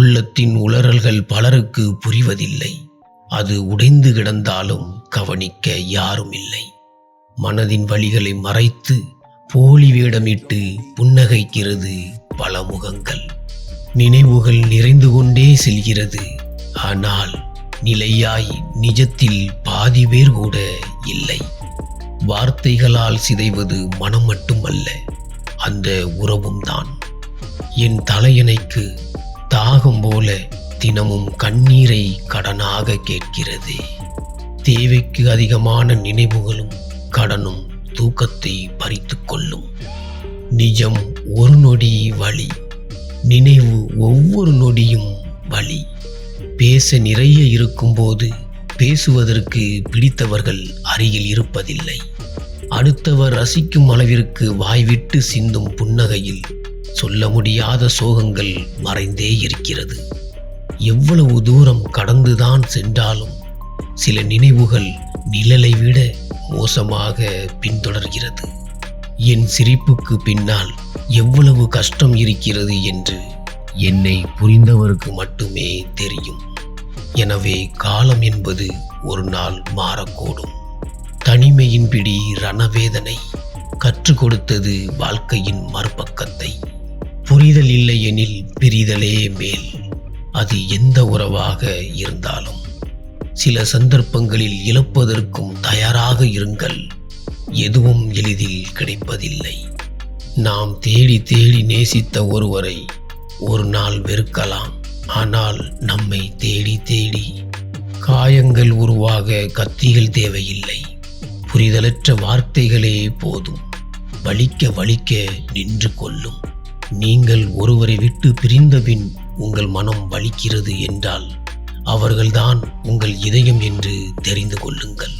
உள்ளத்தின் உளறல்கள் பலருக்கு புரிவதில்லை. அது உடைந்து கிடந்தாலும் கவனிக்க யாரும் இல்லை மனதின் வழிகளை மறைத்து போலி வேடமிட்டு புன்னகைக்கிறது பல முகங்கள். நினைவுகள் நிறைந்து கொண்டே செல்கிறது. ஆனால் நிலையாய் நிஜத்தில் பாதி பேர் கூட இல்லை. வார்த்தைகளால் சிதைவது மனம் மட்டுமல்ல அந்த உறவும் தான் என் தலையணைக்கு தாகம் போல தினமும் கண்ணீரை கடனாக கேட்கிறது. தேவைக்கு அதிகமான நினைவுகளும் கடனும் தூக்கத்தை பறித்து கொள்ளும். நிஜம் ஒரு நொடி வழி நினைவு ஒவ்வொரு நொடியும் வழி பேச நிறைய இருக்கும்போது பேசுவதற்கு பிடித்தவர்கள் அருகில் இருப்பதில்லை. அடுத்தவர் ரசிக்கும் அளவிற்கு வாய்விட்டு சிந்தும் புன்னகையில் சொல்ல முடியாத சோகங்கள் மறைந்தே இருக்கிறது. எவ்வளவு தூரம் கடந்துதான் சென்றாலும் சில நினைவுகள் நிழலை விட மோசமாக பின்தொடர்கிறது. என் சிரிப்புக்கு பின்னால் எவ்வளவு கஷ்டம் இருக்கிறது என்று என்னை புரிந்தவருக்கு மட்டுமே தெரியும். எனவே காலம் என்பது ஒரு நாள் மாறக்கூடும். தனிமையின் பிடி ரணவேதனை கற்றுக் கொடுத்தது வாழ்க்கையின் மறுபக்கத்தை. புரிதல் இல்லை எனில் பிரிதலே மேல். அது எந்த உறவாக இருந்தாலும். சில சந்தர்ப்பங்களில் இழப்பதற்கும் தயாராக இருங்கள். எதுவும் எளிதில் கிடைப்பதில்லை. நாம் தேடி தேடி நேசித்த ஒருவரை ஒரு நாள் வெறுக்கலாம். ஆனால் நம்மை தேடி தேடி காயங்கள் உருவாக கத்திகள் தேவையில்லை. புரிதலற்ற வார்த்தைகளே போதும். வலிக்க வலிக்க நின்று கொள்ளும். நீங்கள் ஒருவரை விட்டு பிரிந்தபின் உங்கள் மனம் வலிக்கிறது என்றால் அவர்கள்தான் உங்கள் இதயம் என்று தெரிந்து கொள்ளுங்கள்.